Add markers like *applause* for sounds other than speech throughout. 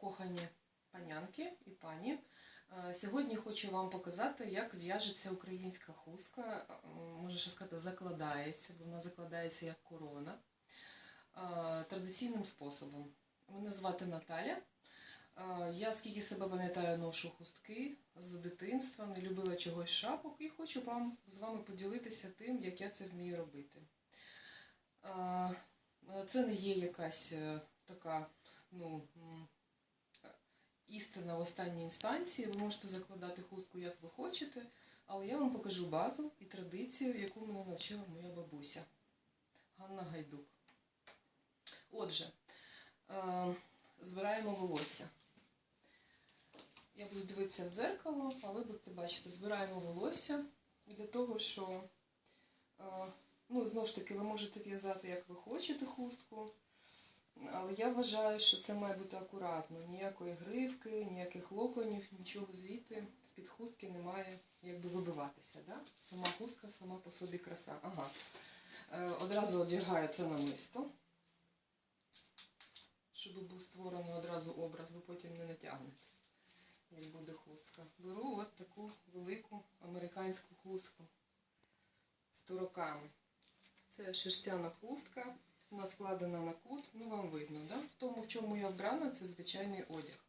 Покохані панянки і пані. Е, Сьогодні хочу вам показати, як в'яжеться українська хустка. Е, Можу ще сказати, закладається, бо вона закладається як корона е, традиційним способом. Мене звати Наталя. Я, скільки себе пам'ятаю, ношу хустки з дитинства, не любила чогось шапок і хочу вам з вами поділитися тим, як я це вмію робити. Це не є якась така ну, істина в останній інстанції. Ви можете закладати хустку, як ви хочете, але я вам покажу базу і традицію, яку мене навчила моя бабуся Ганна Гайдук. Отже, е, збираємо волосся. Я буду дивитися в дзеркало, а ви будете бачити, збираємо волосся для того, що, е, ну, знову ж таки, ви можете в'язати, як ви хочете, хустку. Але я вважаю, що це має бути акуратно. Ніякої гривки, ніяких локонів, нічого звідти з-під хустки не має якби вибиватися. Да? Сама хустка, сама по собі краса. Ага. Е, одразу одягаю це намисто, щоб був створений одразу образ, ви потім не натягнете, як буде хустка. Беру от таку велику американську хустку з туроками. Це шерстяна хустка. Вона складена на кут, ну вам видно, да? В тому, в чому я вбрана, це звичайний одяг.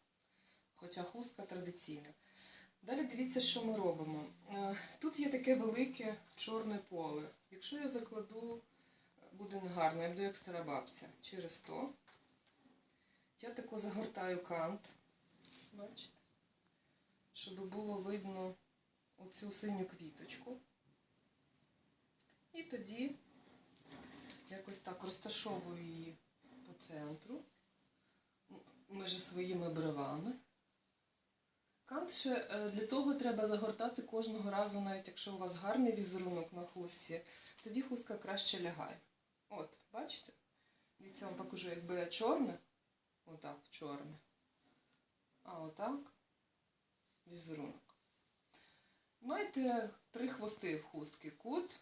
Хоча хустка традиційна. Далі дивіться, що ми робимо. Е, Тут є таке велике чорне поле. Якщо я закладу, буде негарно, я буду як стара бабця. Через то я тако загортаю кант, бачите, щоб було видно оцю синю квіточку. І тоді якось так розташовую її по центру, між своїми бривами. Кант ще е, для того треба загортати кожного разу, навіть якщо у вас гарний візерунок на хустці, тоді хустка краще лягає. От, бачите? Дивіться, вам покажу, якби я чорне, отак, чорне, а отак візерунок. Маєте три хвости в хустки, кут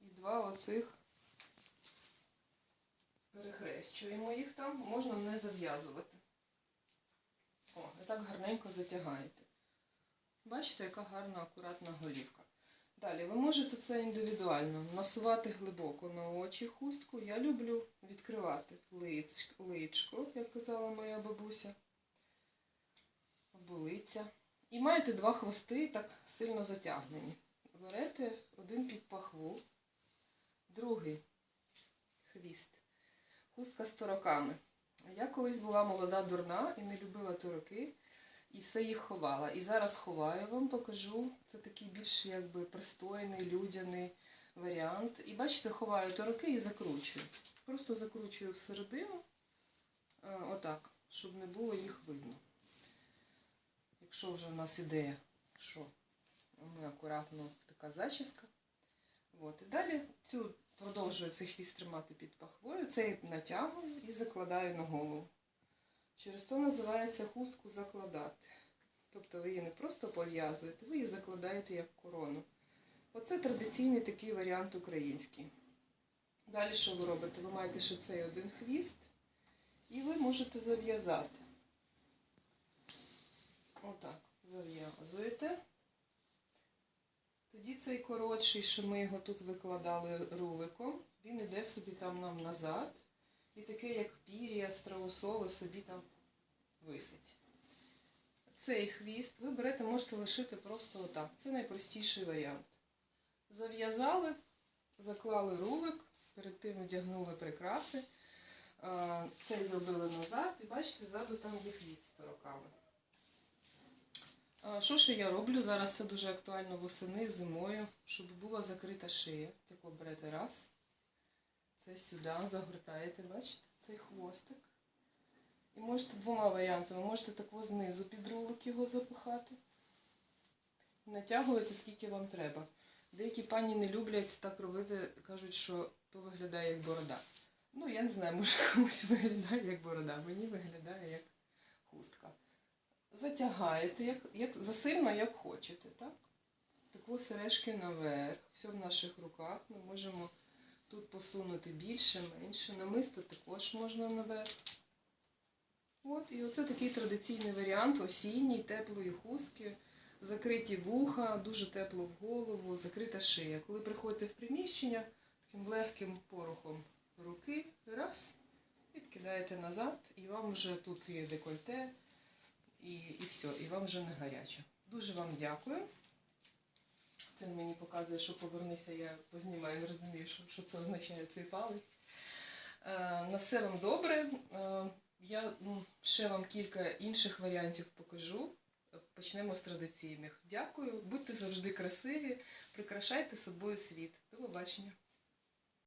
і два оцих перехрещуємо їх там, можна не зав'язувати. О, і так гарненько затягаєте. Бачите, яка гарна, акуратна голівка. Далі, ви можете це індивідуально насувати глибоко на очі хустку. Я люблю відкривати лич, личко, як казала моя бабуся, або лиця. І маєте два хвости, так сильно затягнені. Берете один під пахву, другий хвіст хустка з тороками. Я колись була молода дурна і не любила тороки, і все їх ховала. І зараз ховаю вам, покажу. Це такий більш якби пристойний, людяний варіант. І бачите, ховаю тороки і закручую. Просто закручую всередину, е, отак, щоб не було їх видно. Якщо вже в нас ідея, що ми акуратно така зачіска. От. Далі цю продовжую цей хвіст тримати під пахвою, цей натягую і закладаю на голову. Через то називається хустку закладати. Тобто ви її не просто пов'язуєте, ви її закладаєте як корону. Оце традиційний такий варіант український. Далі що ви робите? Ви маєте ще цей один хвіст, і ви можете зав'язати. Отак, зав'язуєте. Тоді цей коротший, що ми його тут викладали руликом, він іде собі там нам назад. І таке, як пір'я, страусове, собі там висить. Цей хвіст ви берете, можете лишити просто отак. Це найпростіший варіант. Зав'язали, заклали рулик, перед тим одягнули прикраси. Цей зробили назад, і бачите, ззаду там є хвіст з тороками. Що ще я роблю? Зараз це дуже актуально восени, зимою, щоб була закрита шия. Тако берете раз. Це сюди загортаєте, бачите, цей хвостик. І можете двома варіантами. Можете тако знизу під рулик його запихати. Натягуєте, скільки вам треба. Деякі пані не люблять так робити, кажуть, що то виглядає як борода. Ну, я не знаю, може *laughs* комусь виглядає як борода, мені виглядає як хустка затягаєте, як, як засильно, як хочете, так? Таку сережки наверх. Все в наших руках. Ми можемо тут посунути більше, менше. Намисто також можна наверх. От, і оце такий традиційний варіант осінній, теплої хустки, закриті вуха, дуже тепло в голову, закрита шия. Коли приходите в приміщення, таким легким порохом руки, раз, відкидаєте назад, і вам вже тут є декольте, і, і все, і вам вже не гаряче. Дуже вам дякую. Син мені показує, що повернися, я познімаю, не розумію, що, що це означає цей палець. Е, на все вам добре. Е, я ще вам кілька інших варіантів покажу. Почнемо з традиційних. Дякую, будьте завжди красиві, прикрашайте собою світ. До побачення.